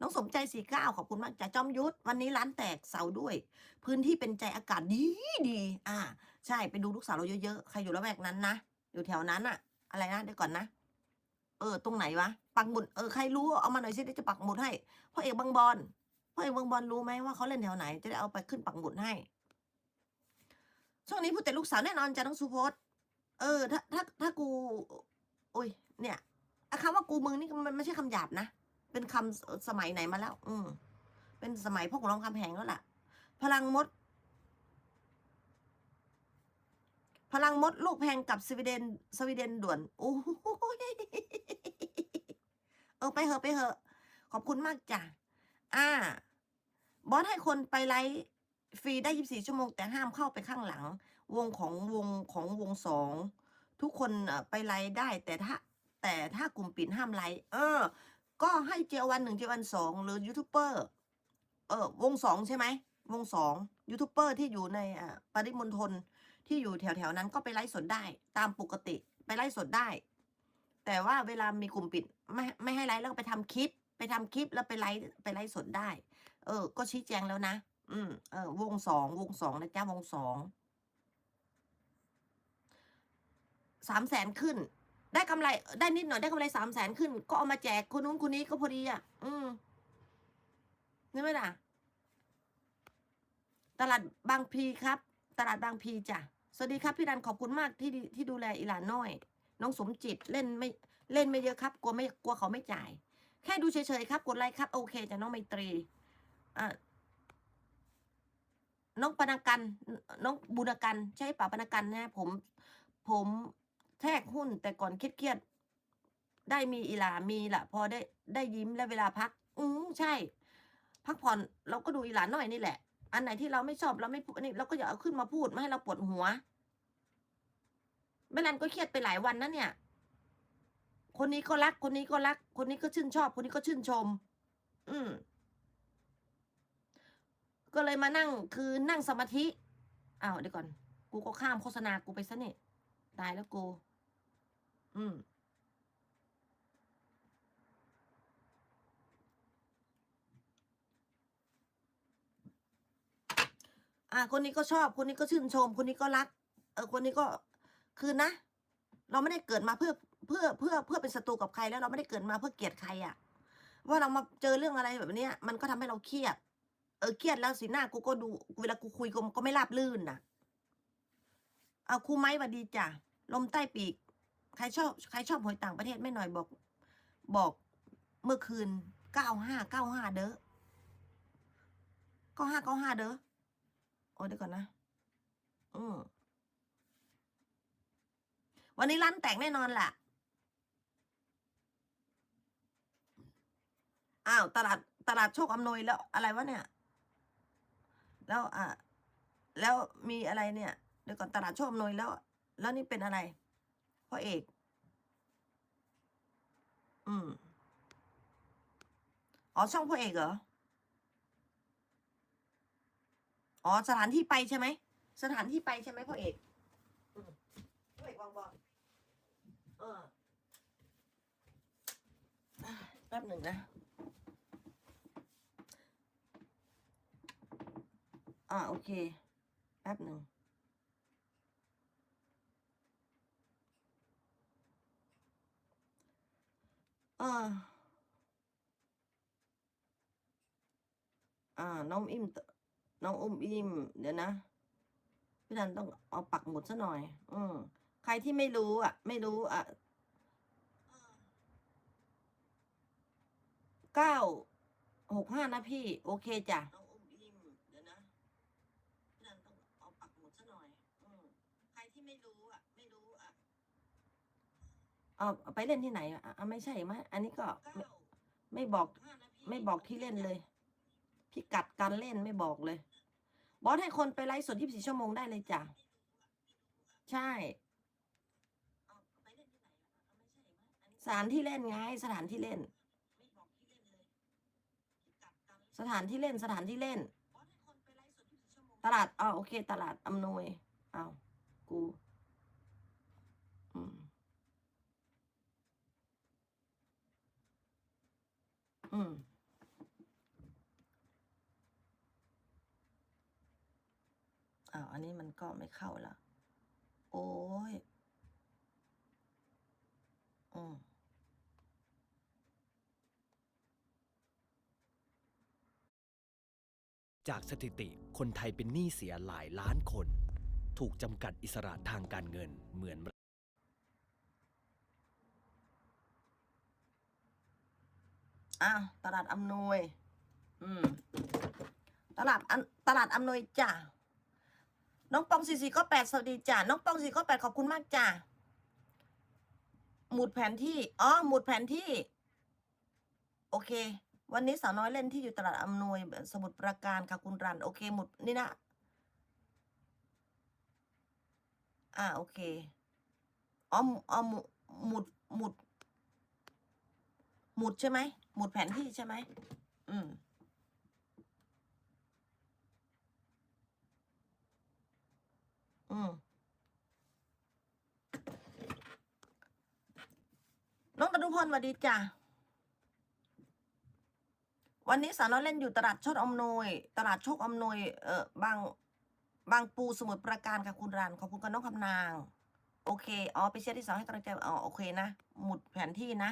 น้องสมใจสี่เก้าขอบคุณมากจ้ะจอมยุทธวันนี้ร้านแตกเสาด้วย พื้นที่เป็นใจอากาศดีดีอ่า ใช่ไปดูลูกสาวเราเยอะๆใครอยู่ละแวกนั้นนะอยู่แถวนั้นอะอะไรนะเดี๋ยวก่อนนะเออตรงไหนวะปักหมุดเออใครรู้เอามาหน่อยสิเดี๋ยวจะปักหมุดให้พ่อเอกบางบอลพ่อเอกบางบอลรู้ไหมว่าเขาเล่นแถวไหน จะได้เอาไปขึ้นปักหมุดให้ช่วงนี้พูดแต่ลูกสาวแน่นอนจ้ะน้องสุพจน์เออ ถ้าถ้าถ้ากูโอ้ยเนี่ยอ้คำว่ากูมึงนี่มันไม่ใช่คำหยาบนะ เป็นคำสมัยไหนมาแล้ว อืมเป็นสมัยพวกร้องคำแพงแล้วล่ะ พลังมด พลังมดลูกแพงกับสวีเดน สวีเดนด่วนโอ้ยเออไปเหอะไปเหอะ ขอบคุณมากจ้ะอ่า บอสให้คนไปไลฟ์ฟรีได้24ชั่วโมง แต่ห้ามเข้าไปข้างหลัง วงของวงของวงสอง ทุกคนไปไลฟ์ได้แต่ถ้า แต่ถ้ากลุ่มปิดห้ามไลฟ์เออ ก็ให้เจวันหนึ่งเจวันสองหรือยูทูบเบอร์เออวงสองใช่ไหมวงสองยูทูบเบอร์ที่อยู่ในอ่าปริมณฑลที่อยู่แถวๆนั้นก็ไปไลฟ์สดได้ ตามปกติไปไลฟ์สดได้ แต่ว่าเวลามีกลุ่มปิดไม่ไม่ให้ไลฟ์แล้วไปทำคลิป ไปทำคลิปแล้วไปไลฟ์ไปไลฟ์สดได้ เออ ก็ชี้แจงแล้วนะอืมเออวงสองวงสองนะจ๊ะวงสองสามแสนขึ้น ได้กำไร ได้นิดหน่อยได้กำไรสามแสนขึ้น ก็เอามาแจกคนนู้นคนนี้ก็พอดีอะ อืมนี่ไหมล่ะ ตลาดบางพลีครับ ตลาดบางพลีจ้ะสวัสดีครับพี่ดันขอบคุณมากที่ที่ดูแลอีหลานน้อย น้องสมจิตเล่นไม่เล่นไม่เยอะครับกลัวไม่กลัวเขาไม่จ่าย แค่ดูเฉยๆครับกดไลค์ครับ โอเคจ้ะน้องไมตรีอะน้องปนากันน้องบุญกันใช่ป่ะปนากันนะผม ผม แทรกหุ้นแต่ก่อนเครียดๆได้มีอีหลามีละพอได้ได้ยิ้มและเวลาพัก อืมใช่ พักผ่อนเราก็ดูอีหลานหน่อยนี่แหละ อันไหนที่เราไม่ชอบเราไม่พูดอันนี้เราก็อย่าเอาขึ้นมาพูดไม่ให้เราปวดหัวแม่นันก็เครียดไปหลายวันนะเนี่ย คนนี้ก็รัก คนนี้ก็รัก คนนี้ก็ชื่นชอบ คนนี้ก็ชื่นชม อืม ก็เลยมานั่งคือนั่งสมาธิอ้าวเดี๋ยวก่อน กูก็ข้ามโฆษณากูไปซะเนี่ยตายแล้วกู อืมอ่าคนนี้ก็ชอบ คนนี้ก็ชื่นชม คนนี้ก็รัก เออ คนนี้ก็คือนะ เราไม่ได้เกิดมาเพื่อเพื่อเพื่อเพื่อเป็นศัตรูกับใครแล้วเราไม่ได้เกิดมาเพื่อเกลียดใครอะ่ะ ว่าเรามาเจอเรื่องอะไรแบบเนี้ย มันก็ทำให้เราเครียด เออเครียดแล้วสีหน้ากูก็ดูเวลากูคุยกูก็ไม่ราบลื่นน่ะเอาครูไม้วัดดีจ้ะลมใต้ปีก ใครชอบใครชอบหวยต่างประเทศไม่หน่อยบอกบอกเมื่อคืนเก้าห้าเก้าห้าเด้อเก้าห้าเก้าห้าเด้อโอ้เดี๋ยวก่อนนะ อืมวันนี้ร้านแตกแน่นอนแหละอ้าวตลาดตลาดโชคอำนวยแล้วอะไรวะเนี่ย แล้วอะแล้วมีอะไรเนี่ยเดี๋ยวก่อนตลาดโชคอำนวยแล้ว แล้วนี่เป็นอะไร พ่อเอก อืม อ๋อ ช่องพ่อเอกเหรอ อ๋อ สถานที่ไปใช่ไหม สถานที่ไปใช่ไหมพ่อเอกพ่อเอกวางบอลเออแป๊บหนึ่งนะอ่าโอเค แป๊บหนึ่ง อ่า อ่า น้องอิ่ม น้องอุ้มอิ่ม เดี๋ยวนะ พี่ดันต้องเอาปักหมุดซะหน่อย อืมใครที่ไม่รู้ อะ ไม่รู้ อะเก้าหกห้านะพี่ โอเคจ้ะน้องอุ้มอิ่ม เดี๋ยวนะพี่ดันต้องเอาปักหมุดซะหน่อย อืมใครที่ไม่รู้ อะ ไม่รู้อะ เอาไปเล่นที่ไหนอะอะไม่ใช่ไหมอันนี้ก็ไม่ไม่บอกไม่บอกที่เล่นเลย พิกัดการเล่นไม่บอกเลย บอสให้คนไปไลฟ์สด24ชั่วโมงได้เลยจ้ะ ใช่สถานที่เล่นไงสถานที่เล่น สถานที่เล่นสถานที่เล่น ตลาดอ๋อโอเค ตลาดอำนวยอ้าวกู อืมอ้าวอันนี้มันก็ไม่เข้าละโอ้ยอืมจากสถิติคนไทยเป็นหนี้เสียหลายล้านคน ถูกจำกัดอิสระทางการเงินเหมือน อ้าวตลาดอำนวย อืม ตลาดอันตลาดอำนวยจ้ะน้องปองสี่สี่ก็แปดสวัสดีจ้ะน้องปองสี่ก็แปดขอบคุณมากจ้ะหมุดแผนที่อ๋อหมุดแผนที่ โอเค วันนี้สาวน้อยเล่นที่อยู่ตลาดอำนวยสมุทรปราการค่ะคุณรัน โอเค หมุดนี่นะอ่าโอเคอ๋ออ๋อหมุดหมุดหมุด หมุดใช่ไหม หมุดแผนที่ใช่ไหม อืม อืม น้องตนุพรสวัสดีจ้ะ วันนี้สาวน้อยเล่นอยู่ตลาดโชคอำนวยตลาดโชคอำนวยเออบาง บางปูสมุทรปราการค่ะคุณรัน ขอบคุณกับน้องคำนาง โอเค อ๋อ ไปเชียร์ที่สองให้กำลังใจ อ๋อ โอเคนะ หมุดแผนที่นะ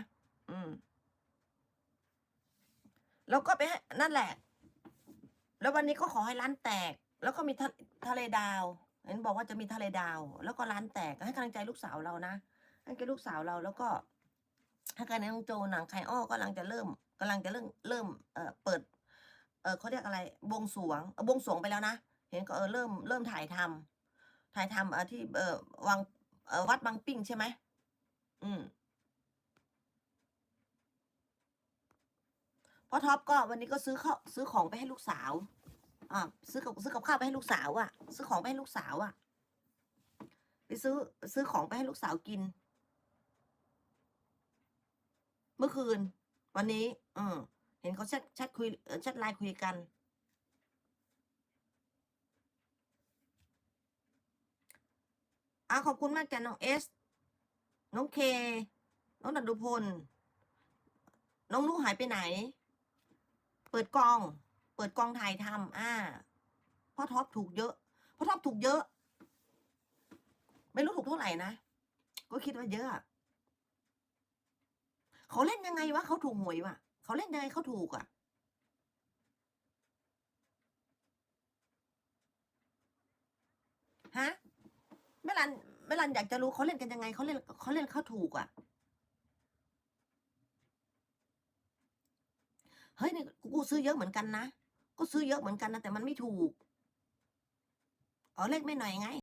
อืม แล้วก็ไปให้นั่นแหละ แล้ววันนี้ก็ขอให้ร้านแตก แล้วก็มีทะเลดาว เห็นบอกว่าจะมีทะเลดาว แล้วก็ร้านแตกให้กำลังใจลูกสาวเรานะให้กับลูกสาวเราแล้วก็ให้การในน้องโจหนังไคอ้อกำลังจะเริ่มกำลังจะเริ่มเริ่มเอ่อเปิด เออเขาเรียกอะไรบวงสวงบวงสวงไปแล้วนะเห็นก็เออเริ่มเริ่มถ่ายทำถ่ายทำเออที่เออวังเออวัดบางปิ้งใช่ไหมอืม พ่อท็อปก็วันนี้ก็ซื้อข้าซื้อของไปให้ลูกสาวอ่าซื้อกับซื้อกับข้าวไปให้ลูกสาวอะ่ะ ซื้อของไปให้ลูกสาวอะ่ะ ไปซื้อซื้อของไปให้ลูกสาวกิน เมื่อคืน วันนี้ อืมเห็นเขาแชทแชทคุยแชทไลน์คุยกันอ่าขอบคุณมากจ้ะน้องเอส น้องเค น้องดันดุพล น้องนุหายไปไหน เปิดกอง เปิดกองถ่ายทำอ่าพ่อท็อปถูกเยอะพ่อท็อปถูกเยอะ ไม่รู้ถูกเท่าไหร่นะ ก็คิดว่าเยอะเขาเล่นยังไงวะเขาถูกหวยวะเขาเล่นยังไงเขาถูกอะฮะแม่รันแม่รันอยากจะรู้เขาเล่นกันยังไงเขาเล่นเขาเล่นเขาถูกอะ เฮ้ยนี่กูซื้อเยอะเหมือนกันนะก็ซื้อเยอะเหมือนกันนะแต่มันไม่ถูกอ๋อเลขไม่หน่อยไง